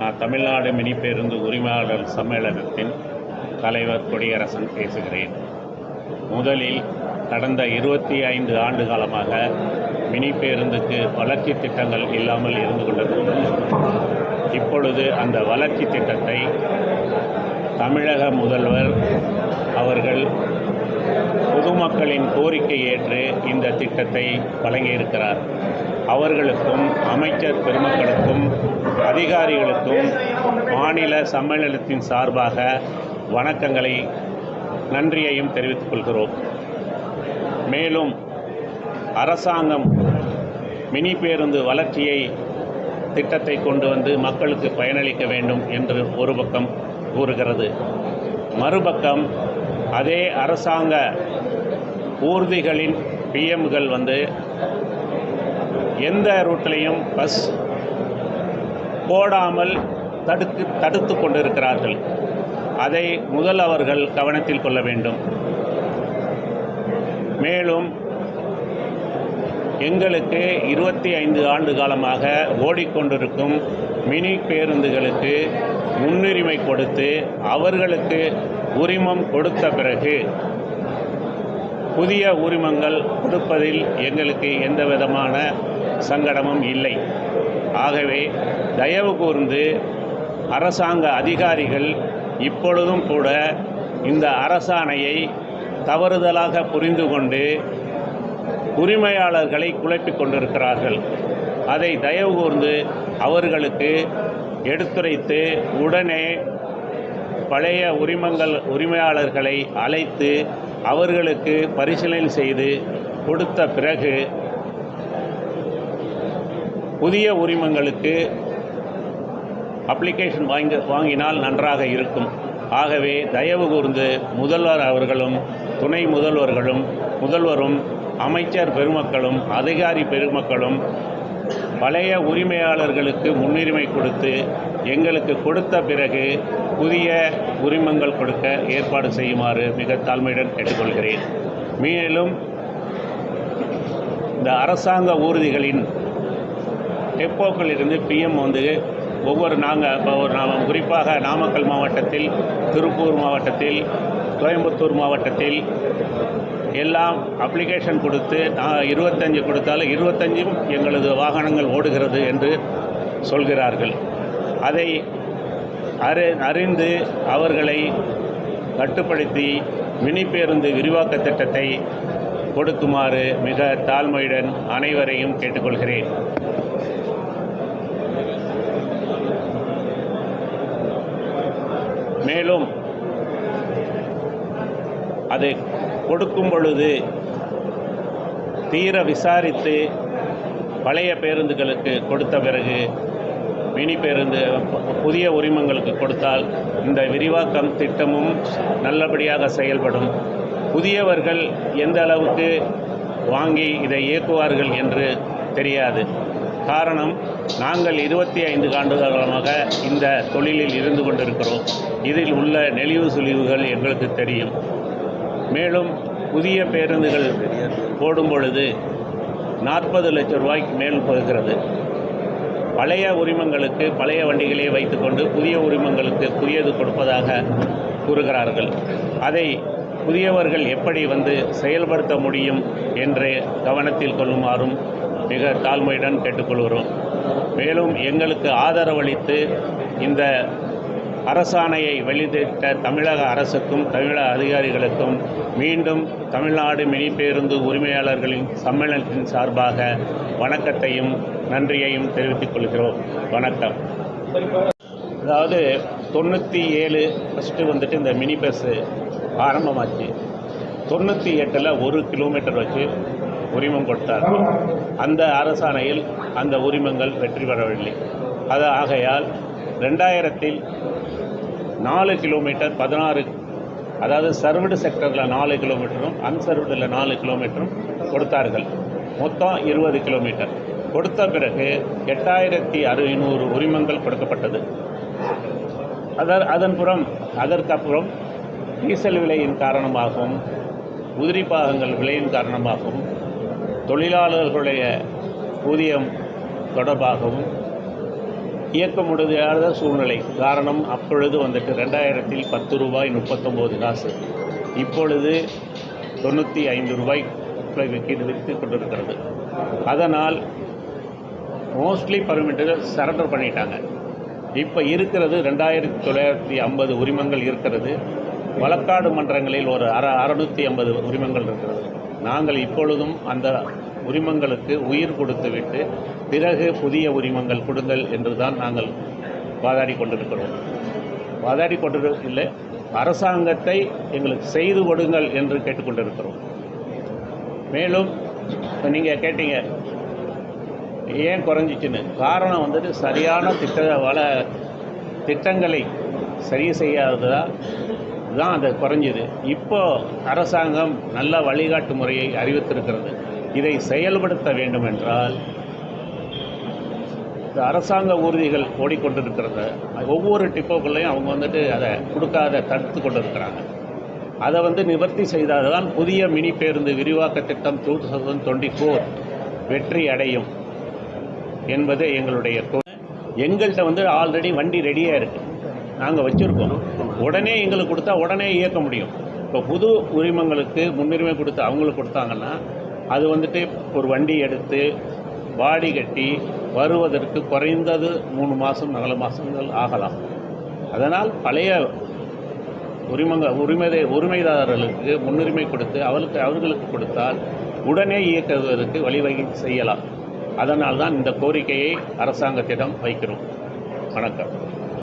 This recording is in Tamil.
நான் தமிழ்நாடு மினி பேருந்து உரிமையாளர் சம்மேளனத்தின் தலைவர் கொடியரசன் பேசுகிறேன். முதலில் கடந்த இருபத்தி ஐந்து ஆண்டு காலமாக மினி பேருந்துக்கு வளர்ச்சி திட்டங்கள் இல்லாமல் இருந்து கொண்டிருந்தது. இப்பொழுது அந்த வளர்ச்சி திட்டத்தை தமிழக முதல்வர் அவர்கள் பொதுமக்களின் கோரிக்கை ஏற்று இந்த திட்டத்தை வழங்கியிருக்கிறார். அவர்களுக்கும் அமைச்சர் பெருமக்களுக்கும் அதிகாரிகளுக்கும் மாநில சம்மேளனத்தின் சார்பாக வணக்கங்களை நன்றியையும் தெரிவித்துக் கொள்கிறோம். மேலும் அரசாங்கம் மினி பேருந்து வளர்ச்சியை திட்டத்தை கொண்டு வந்து மக்களுக்கு பயனளிக்க வேண்டும் என்று ஒரு பக்கம் கூறுகிறது. மறுபக்கம் அதே அரசாங்க ஊர்திகளின் பிஎம்கள் வந்து எந்த ரூட்லேயும் பஸ் போடாமல் தடுத்து தடுத்து கொண்டிருக்கிறார்கள். அதை முதல் அவர்கள் கவனத்தில் கொள்ள வேண்டும். மேலும் எங்களுக்கு இருபத்தி ஐந்து ஆண்டு காலமாக ஓடிக்கொண்டிருக்கும் மினி பேருந்துகளுக்கு முன்னுரிமை கொடுத்து அவர்களுக்கு உரிமம் கொடுத்த பிறகு புதிய உரிமங்கள் கொடுப்பதில் எங்களுக்கு எந்த விதமான சங்கடமும் இல்லை. ஆகவே தயவு கூர்ந்து அரசாங்க அதிகாரிகள் இப்பொழுதும் கூட இந்த அரசாணையை தவறுதலாக புரிந்து கொண்டு உரிமையாளர்களை குழப்பிக் கொண்டிருக்கிறார்கள். அதை தயவு கூர்ந்து அவர்களுக்கு எடுத்துரைத்து உடனே பழைய உரிமங்கள் உரிமையாளர்களை அழைத்து அவர்களுக்கு பரிசீலனை செய்து கொடுத்த பிறகு புதிய உரிமங்களுக்கு அப்ளிகேஷன் வாங்கி வாங்கினால் நன்றாக இருக்கும். ஆகவே தயவு கூர்ந்து முதல்வர் அவர்களும் துணை முதல்வர்களும் முதல்வரும் அமைச்சர் பெருமக்களும் அதிகாரி பெருமக்களும் பழைய உரிமையாளர்களுக்கு முன்னுரிமை கொடுத்து எங்களுக்கு கொடுத்த பிறகு புதிய உரிமங்கள் கொடுக்க ஏற்பாடு செய்யுமாறு மிக தாழ்மையுடன் கேட்டுக்கொள்கிறேன். மேலும் இந்த அரசாங்க ஊர்திகளின் டெப்போக்களிலிருந்து பிஎம் வந்து ஒவ்வொரு நாங்கள் இப்போ ஒரு நாம் குறிப்பாக நாமக்கல் மாவட்டத்தில் திருப்பூர் மாவட்டத்தில் கோயம்புத்தூர் மாவட்டத்தில் எல்லாம் அப்ளிகேஷன் கொடுத்து நான் இருபத்தஞ்சு கொடுத்தாலும் இருபத்தஞ்சும் எங்களது வாகனங்கள் ஓடுகிறது என்று சொல்கிறார்கள். அதை அறி அறிந்து அவர்களை கட்டுப்படுத்தி மினி பேருந்து விரிவாக்க திட்டத்தை கொடுக்குமாறு மிக தாழ்மையுடன் அனைவரையும் கேட்டுக்கொள்கிறேன் மேலும் அதை கொடுக்கும் பொழுது தீர விசாரித்து பழைய பேருந்துகளுக்கு கொடுத்த பிறகு மினி பேருந்து புதிய உரிமங்களுக்கு கொடுத்தால் இந்த விரிவாக்கம் திட்டமும் நல்லபடியாக செயல்படும். புதியவர்கள் எந்த அளவுக்கு வாங்கி இதை இயக்குவார்கள் என்று தெரியாது. காரணம் நாங்கள் இருபத்தி ஐந்து ஆண்டுகாலமாக இந்த தொழிலில் இருந்து கொண்டிருக்கிறோம். இதில் உள்ள நெளிவு சுழிவுகள் எங்களுக்கு தெரியும். மேலும் புதிய பேருந்துகள் போடும் பொழுது நாற்பது லட்சம் ரூபாய்க்கு மேல் போகிறது. பழைய உரிமங்களுக்கு பழைய வண்டிகளே வைத்துக்கொண்டு புதிய உரிமங்களுக்கு புதியது கொடுப்பதாக கூறுகிறார்கள். அதை புதியவர்கள் எப்படி வந்து செயல்படுத்த முடியும் என்று கவனத்தில் கொள்ளுமாறும் மிக தாழ்மையுடன் கேட்டுக்கொள்கிறோம். மேலும் எங்களுக்கு ஆதரவளித்து இந்த அரசாணையை வெளியிட்ட தமிழக அரசுக்கும் தமிழக அதிகாரிகளுக்கும் மீண்டும் தமிழ்நாடு மினி பேருந்து உரிமையாளர்களின் சம்மேளனத்தின் சார்பாக வணக்கத்தையும் நன்றியையும் தெரிவித்துக் கொள்கிறோம். வணக்கம். அதாவது தொண்ணூற்றி ஏழு ஃபஸ்ட்டு வந்துட்டு இந்த மினி பஸ்ஸு ஆரம்பமாச்சு. தொண்ணூற்றி எட்டில் ஒரு கிலோமீட்டர் வச்சு உரிமம் கொடுத்தார். அந்த அரசாணையில் அந்த உரிமங்கள் வெற்றி பெறவில்லை. அது ஆகையால் ரெண்டாயிரத்தில் நாலு கிலோமீட்டர் பதினாறு அதாவது சர்வடு செக்டரில் நாலு கிலோமீட்டரும் அன்சர்வடில் நாலு கிலோமீட்டரும் கொடுத்தார்கள். மொத்தம் இருபது கிலோமீட்டர். கொடுத்த பிறகு எட்டாயிரத்தி அறுநூறு உரிமங்கள் கொடுக்கப்பட்டது. அதர் அதன்புறம் அதற்கப்புறம் டீசல் விலையின் காரணமாகவும் உதிரி பாகங்கள் விலையின் காரணமாகவும் தொழிலாளர்களுடைய ஊதியம் தொடர்பாகவும் இயக்க முடியாத சூழ்நிலை. காரணம் அப்பொழுது வந்துட்டு ரெண்டாயிரத்தில் பத்து ரூபாய் முப்பத்தொம்போது காசு. இப்பொழுது தொண்ணூற்றி ஐந்து ரூபாய் விற்று விற்று கொண்டிருக்கிறது. அதனால் மோஸ்ட்லி பர்மிட்டுகள் சரண்டர் பண்ணிட்டாங்க. இப்போ இருக்கிறது ரெண்டாயிரத்தி தொள்ளாயிரத்தி ஐம்பது உரிமங்கள் இருக்கிறது. வழக்காடு மன்றங்களில் ஒரு அற அறுநூற்றி ஐம்பது உரிமங்கள் இருக்கிறது. நாங்கள் இப்பொழுதும் அந்த உரிமங்களுக்கு உயிர் கொடுத்துவிட்டு பிறகு புதிய உரிமங்கள் கொடுங்கள் என்று தான் நாங்கள் வாதாடி கொண்டிருக்கிறோம். வாதாடி கொண்டு இல்லை அரசாங்கத்தை எங்களுக்கு செய்து கொடுங்கள் என்று கேட்டுக்கொண்டிருக்கிறோம். மேலும் நீங்கள் கேட்டீங்க ஏன் குறைஞ்சிச்சுன்னு? காரணம் வந்துட்டு சரியான திட்ட வள திட்டங்களை சரி செய்யாததா தான் அது குறைஞ்சிது. இப்போ அரசாங்கம் நல்ல வழிகாட்டு முறையை அறிவித்திருக்கிறது. இதை செயல்படுத்த வேண்டும் என்றால் இந்த அரசாங்க ஊர்திகள் ஓடிக்கொண்டிருக்கிறத ஒவ்வொரு டிப்போக்கள்லையும் அவங்க வந்துட்டு அதை கொடுக்காத தடுத்து கொண்டு இருக்கிறாங்க அதை வந்து நிவர்த்தி செய்தால் தான் புதிய மினி பேருந்து விரிவாக்க திட்டம் டூ தௌசண்ட் டுவெண்ட்டி ஃபோர் வெற்றி அடையும் என்பது எங்களுடைய எங்கள்கிட்ட வந்து ஆல்ரெடி வண்டி ரெடியாக இருக்குது நாங்கள் வச்சுருக்கோம். உடனே எங்களுக்கு கொடுத்தா உடனே இயக்க முடியும். இப்போ புது உரிமங்களுக்கு முன்னுரிமை கொடுத்து அவங்களுக்கு கொடுத்தாங்கன்னா அது வந்துட்டு ஒரு வண்டி எடுத்து வாடி கட்டி வருவதற்கு குறைந்தது மூணு மாதம் நாலு மாதங்கள் ஆகலாம். அதனால் பழைய உரிமங்க உரிமை உரிமைதாரர்களுக்கு முன்னுரிமை கொடுத்து அவர்களுக்கு அவர்களுக்கு கொடுத்தால் உடனே இயக்குவதற்கு வழிவகை செய்யலாம். அதனால் தான் இந்த கோரிக்கையை அரசாங்கத்திடம் வைக்கிறோம். வணக்கம்.